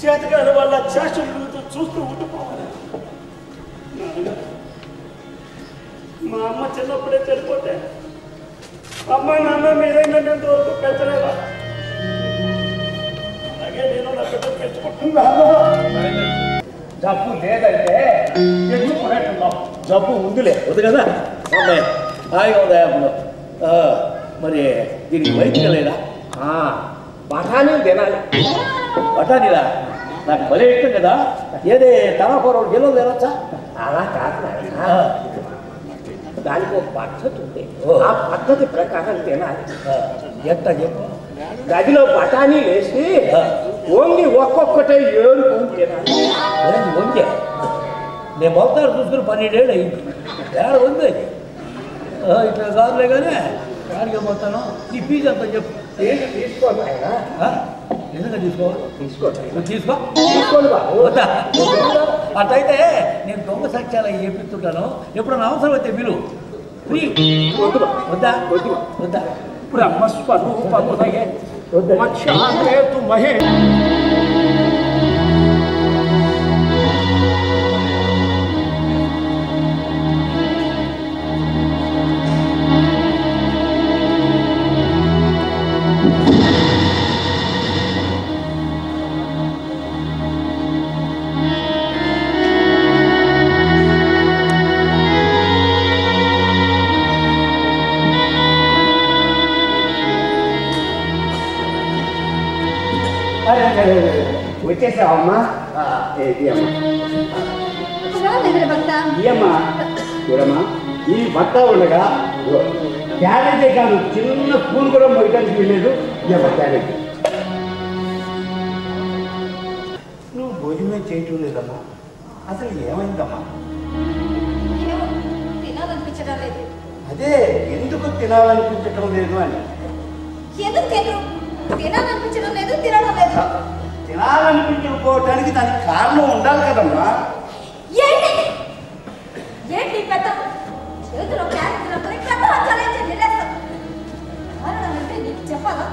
చేతకాని వాళ్ళ చేష్టలు చూస్తూ ఉండిపోవాలి. మా అమ్మ చిన్నప్పుడే చనిపోతే అమ్మ నాన్న మీరైనా నేను వరకు పెంచలేదా? అలాగే నేను నా బిడ్డ పెంచుకుంటున్నాను జబ్బు లేదంటే ఎందుకు జబ్బు ఉందిలే ఉంది కదా. అమ్మాయి హాయిగా ఉందా అప్పుడు ఆ, మరి దీనికి వైద్యం లేదా? బఠానీలు తినాలి. బఠానీలా? నాకు భలే ఇష్టం కదా ఏదే తలకూర గిన్నెలు తినొచ్చా అలా కాదు నాయనా. ఆ, దానికి ఒక పద్ధతి ఉంది ఓ. ఆ పద్ధతి ప్రకారం తినాలి ఆ, ఎట్ట చెప్పు గదిలో బఠానీ వేసి ఆ. ఓన్లీ ఒక్కొక్కటే ఏరుకొని తినాలి ఏంది వంగే నేను మొత్తాలు చూసుకుని పన్నెండేళ్ళు అయింది ఏడ ఉంది ఆ, ఇట్లా కాదులే కానీ యాడికి పోతాను నీ ఫీజు ఎంత చెప్పు ఏంటి తీసుకోండి ఆయన ఆ? నిజంగా తీసుకో. తీసుకోండి నువ్వు తీసుకో? వద్దా? అట్లయితే నేను దొంగ సత్యాలు చేపిస్తుంటాను. ఎప్పుడన్నా అవసరం అయితే మీరు వద్దు. వద్దా. మక్షాంతేతు మహే. వచ్చేసావమ్మా? ఏది అమ్మా. ఇయమ్మా చూడమ్మా ఈ భర్త ఉండగా క్యారేజే కాదు చిన్న పూలు కూడా మొయ్యడానికి వెళ్ళలేదు ఇయమ్మ క్యారేజ్. నువ్వు భోజనం చేయటం లేదమ్మా. అసలు ఏమైందమ్మా? ఏమో తినాలనిపించడం లేదు. అదే ఎందుకు తినాలనిపించటం లేదు అని. ఎందుకు తినరు? తినాలనిపించడం లేదు తినడం లేదు. తినాలనిపించకపోవటానికి దానికి కారణం ఉండాలి కదమ్మా. ఏంటి? ఏంటి పెద్ద చేతిలో పెద్ద నిలేస్తాం కారణం అంటే నీకు చెప్పాలా.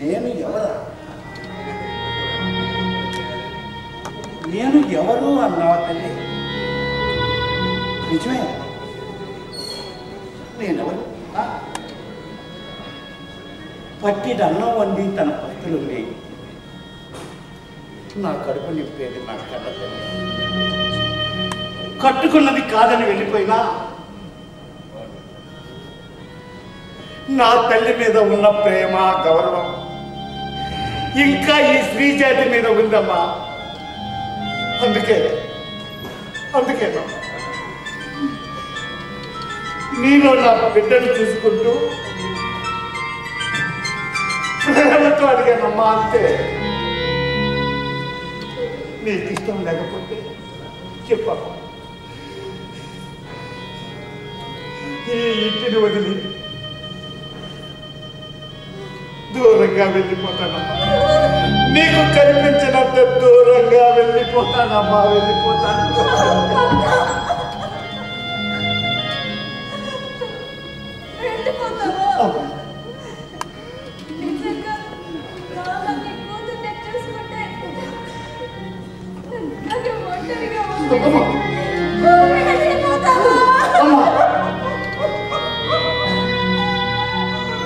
నేను ఎవరా? నేను ఎవరు అన్నావా తల్లి? నిజమే నేనెవరు ఆ? అన్నం వండి తన భక్తులు నా కడుపు నింపేది నా కళ్ళ కట్టుకున్నది కాదని వెళ్ళిపోయినా నా తల్లి మీద ఉన్న ప్రేమ గౌరవం ఇంకా ఈ స్త్రీ జాతి మీద ఉందమ్మా అందుకే అందుకే నేను నా బిడ్డను చూసుకుంటూ ప్రేమతో అడిగానమ్మా అంతే నీకు ఇష్టం లేకపోతే చెప్పా. ఈ ఇంటిని వదిలి దూరంగా వెళ్ళిపోతానమ్మా. నీకు కనిపించినంత దూరంగా వెళ్ళిపోతానమ్మా వెళ్ళిపోతాను.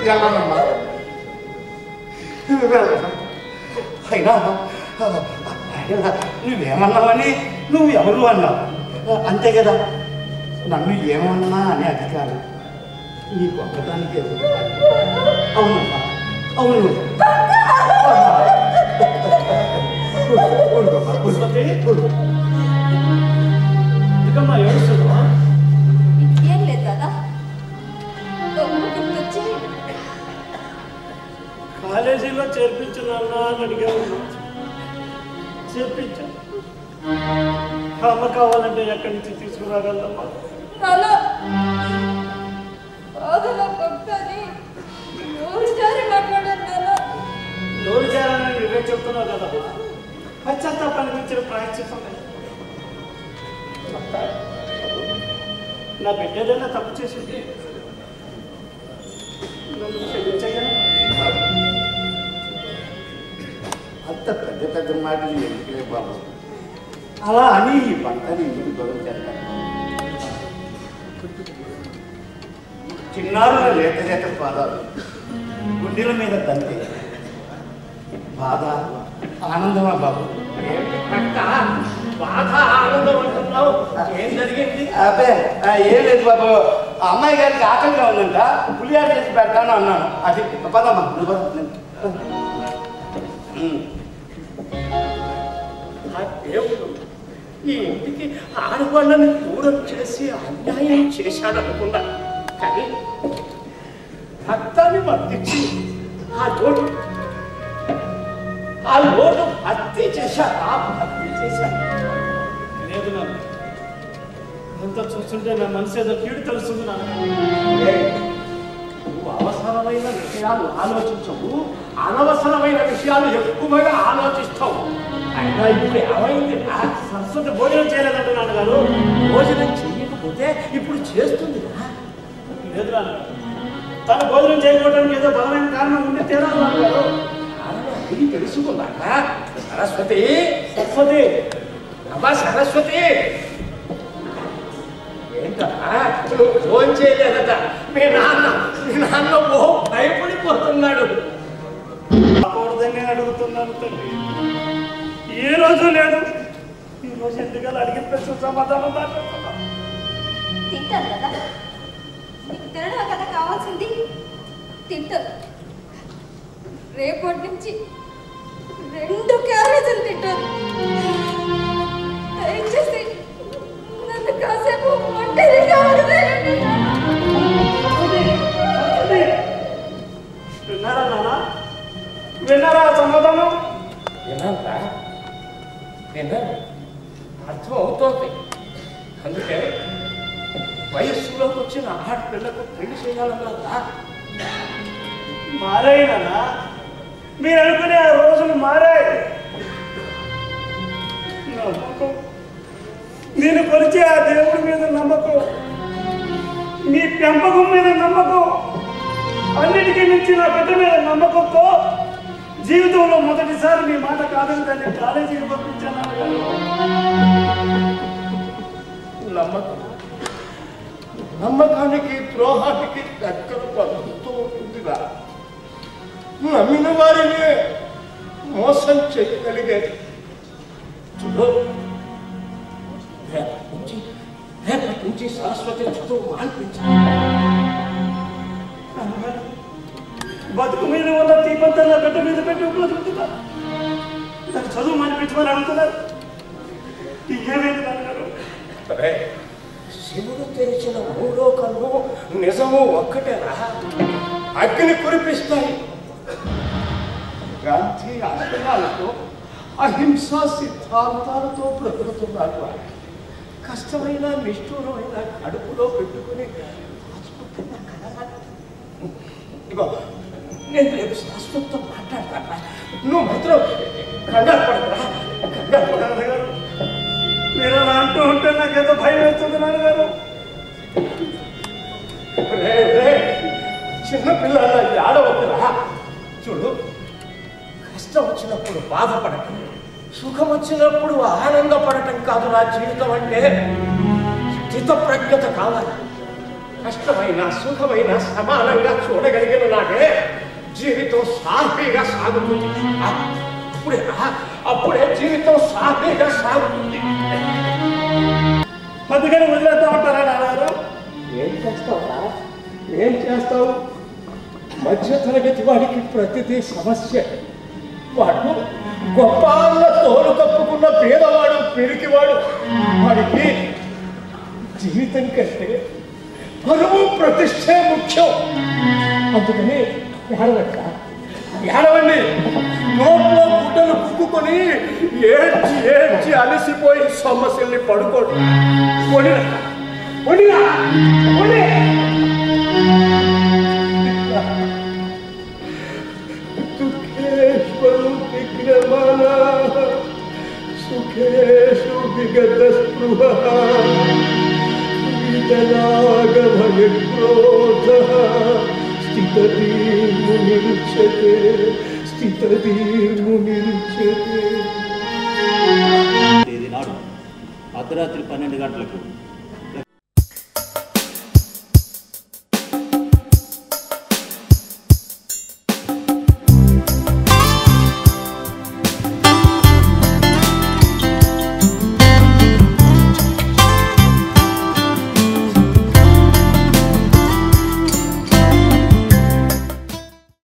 వెళ్ళనమ్మా వెళ్ళను. అయినా నువ్వేమన్నావని నువ్వు ఎవరు అన్నావు? అంతే కదా. నన్ను ఏమన్నా అనే అధికారం నీకు ఒక్కదానికే. అవునమ్మా అవును. ఊరుకో. ఎందుకమ్మా ఏడుస్తున్నావా ఏం లేదు గుర్తొచ్చి కాలేజీలో చేర్పించున్నా అని అడిగావు. చేర్పించా. అమ్మ కావాలంటే ఎక్కడి నుంచి తీసుకురాగలమ్మా నోరు జారి మాట్లాడాను నాన్న. నోరు చేయాలని నువ్వే చెప్తున్నావు కదా. పశ్చాత్తాపానికి ఇచ్చిన ప్రాయశ్చిత్తం నా బిడ్డ ఏదైనా తప్పు చేసింది? అంత పెద్ద పెద్ద మాటలు ఎందుకులే బాబు? అలా అని ఈ పంటని ఎందుకు దూరం చేస్తాను చిన్నారుల లేత లేత పాదాలు. గుండెల మీద తంతే. బాధ ఆనందమా బాబు? బాధ ఆనందం అంటున్నావు ఏం జరిగింది? ఆ, ఏం లేదు బాబు. ఆ అమ్మాయి గారికి ఆకలిగా ఉందంట. పులిహార చేసి పెడతాను అన్నాను. అది పదమ్మా నువ్వు. ఆ దేవుడు ఈ ఇంటికి ఆడవాళ్ళని దూరం చేసి అన్యాయం చేశాడనుకున్నా. కానీ భర్తని మర్తించి ఆ లోటు ఆ లోటు చేశాడా భర్తీ చేశాడు. లేదు నాన్న అంతా చూస్తుంటే నా మనసు ఏదో కీడు తెలుస్తుంది నువ్వు అవసరమైన విషయాలు ఆలోచించవు అనవసరమైన విషయాలు ఎక్కువగా ఆలోచిస్తావు. అయినా ఇప్పుడు ఏమైంది? సరస్వతి భోజనం చేయలేదంట నాన్నగారు. భోజనం చేయకపోతే ఇప్పుడు చేస్తుంది. లేదు తను భోజనం చేయకపోవడానికి ఏదో బలమైన కారణం ఉండి తీరాలి నాన్నగారు అది తెలుసుకున్నాక సరస్వతి. సరస్వతి. అమ్మా సరస్వతి. ఫోన్ చేయలేదట. మీ నాన్న మీ నాన్న ఓ భయపడిపోతున్నాడు. అడుగుతున్నాను తండ్రి. ఏ రోజు లేదు. ఈ రోజు ఎందుకలా అడిగిన ప్రశ్న సమాధానం దాటుతున్నా తింటారు కదా. నీకు తినడం కదా కావాల్సింది? తింటారు. రేపటి నుంచి రెండు క్యారేజీలు తింటారు. వచ్చిన పిల్లకు పెళ్ళి చేయాలన్నా మీరు అనుకునే ఆ రోజులు మారాయి. నమ్మకం. నేను కొలిచే ఆ దేవుడి మీద నమ్మకం. మీ పెంపకం మీద నమ్మకం. అన్నిటికీ మించి నా బిడ్డ మీద నమ్మకంతో జీవితంలో మొదటిసారి మీ మాట కాదని దాన్ని కాలేజీకి పంపించాను నమ్మకం. నమ్మకానికి ద్రోహానికి దగ్గర పలుకుతూ ఉంటుందిరా నమ్మిన వారిని మోసం చేయగలిగేది రేపటి నుంచి శాశ్వత నుంచి సరస్వతి చదువు మాన్పించాలి. బతుకు మీద ఉన్న తీపంతల్లా బిడ్డ మీద పెట్టి ఉపయోగించుకుంటా దాన్ని చదువు మానిపించమని అడుగుతున్నారు. ఇంకేమైంది తెరిచిన మూడో కన్ను నిజము ఒక్కటేనా అగ్ని కురిపిస్తాయి. గాంధీ ఆశయాలతో అహింసా సిద్ధాంతాలతో బ్రతుకుతున్నారు ఆయన. కష్టమైన నిష్ఠూరమైన కడుపులో పెట్టుకుని దాచుకుంటున్న కలరా? ఇదిగో నేను రేపు శాశ్వతంతో మాట్లాడతాను నువ్వు మాత్రం కంగారు పడరా కంగారు పడాలి గారు మీరు అలా అంటూ ఉంటే నాకేదో భయం వేస్తుంది నాన్నగారు. రే, రే, చిన్నపిల్లల ఏడవద్దురా చూడు కష్టం వచ్చినప్పుడు బాధపడటం సుఖం వచ్చినప్పుడు ఆనందపడటం కాదు నా జీవితం అంటే స్థితప్రజ్ఞత కావాలి. కష్టమైన సుఖమైన సమానంగా చూడగలిగిన నాకే జీవితం సాఫీగా సాగుతుంది. అప్పుడే అప్పుడే జీవితం సాఫీగా సాగుతుంది. అందుకని వదిలేద్దాం ఉంటారా ఏం చేస్తావు? మధ్య తరగతి వాడికి ప్రతిదీ సమస్య. వాడు గొప్ప తోలు కప్పుకున్న పేదవాడు పెరికివాడు. వాడికి జీవితం కంటే పరువు ప్రతిష్టే ముఖ్యం. అందుకని ఏడవట ఏడవండి. నోట్లో గుడ్డలు కుక్కుని ఏడ్చి ఏడ్చి అలసిపోయి సమస్యల్ని పడుకోండి. కొనిరా కొనిరా కొని విఘ్నమాన సుఖేషు విగత స్పృహ వితరాగ భయ క్రోధ స్థితధీర్మునిరుచ్యతే స్థితధీర్మునిరుచ్యతే తేదీ నాడు అర్ధరాత్రి పన్నెండు గంటలకు